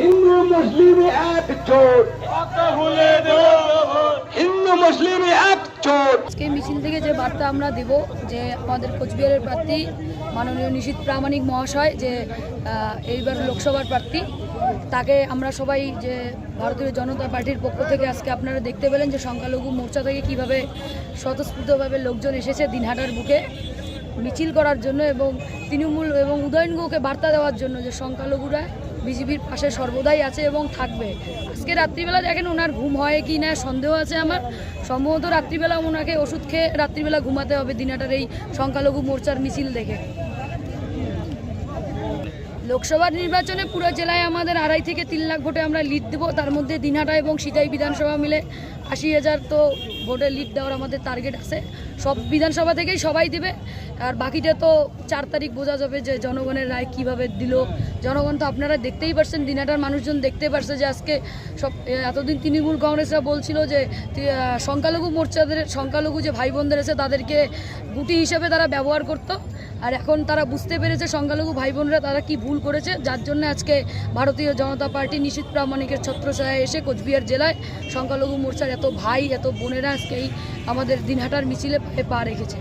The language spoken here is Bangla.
হিন্দু মুসলিম একজোট হিন্দু মুসলিম একজোট আজকে মিছিল থেকে যে বার্তা আমরা দেব যে আমাদের কোচবিহারের প্রার্থী মাননীয় নিশীত প্রামাণিক মহাশয় যে এইবার লোকসভার প্রার্থী, তাকে আমরা সবাই যে ভারতীয় জনতা পার্টির পক্ষ থেকে আজকে আপনারা দেখতে পেলেন যে সংখ্যালঘু মোর্চা থেকে কীভাবে স্বতঃস্ফূর্তভাবে লোকজন এসেছে দিনহাটার বুকে। মিছিল করার জন্য এবং তৃণমূল এবং উদয়নগুকে বার্তা দেওয়ার জন্য যে সংখ্যালঘুরা বিজেপির পাশে সর্বদাই আছে এবং থাকবে। আজকে রাত্রিবেলা দেখেন ওনার ঘুম হয় কি না, সন্দেহ আছে আমার। সম্ভবত রাত্রিবেলা ওনাকে ওষুধ খেয়ে রাত্রিবেলা ঘুমাতে হবে দিনাটার এই সংখ্যালঘু মোর্চার মিছিল দেখে। লোকসভা নির্বাচনে পুরো জেলায় আমাদের আড়াই থেকে তিন লাখ ভোটে আমরা লিড দেবো। তার মধ্যে দিনহাটা এবং সিতাই বিধানসভা মিলে আশি হাজার তো ভোটে লিড দেওয়ার আমাদের টার্গেট আছে। সব বিধানসভা থেকেই সবাই দেবে। আর বাকিটা তো চার তারিখ বোঝা যাবে যে জনগণের রায় কীভাবে দিল। জনগণ তো আপনারা দেখতেই পারছেন, দিনহাটার মানুষজন দেখতে পারছে যে আজকে সব এতদিন তৃণমূল কংগ্রেসরা বলছিল যে সংখ্যালঘু মোর্চাদের, সংখ্যালঘু যে ভাই বোনদের আছে তাদেরকে গুটি হিসেবে তারা ব্যবহার করতো। আর এখন তারা বুঝতে পেরেছে, সংখ্যালঘু ভাই বোনরা তারা কি ভুল করেছে, যার জন্য আজকে ভারতীয় জনতা পার্টি নিশীত প্রামাণিকের ছত্রছায়ায় এসে কোচবিহার জেলায় সংখ্যালঘু মোর্চার এত ভাই, এত বোনেরা আজকে এই আমাদের দিনহাটার মিছিলে পা রেখেছে।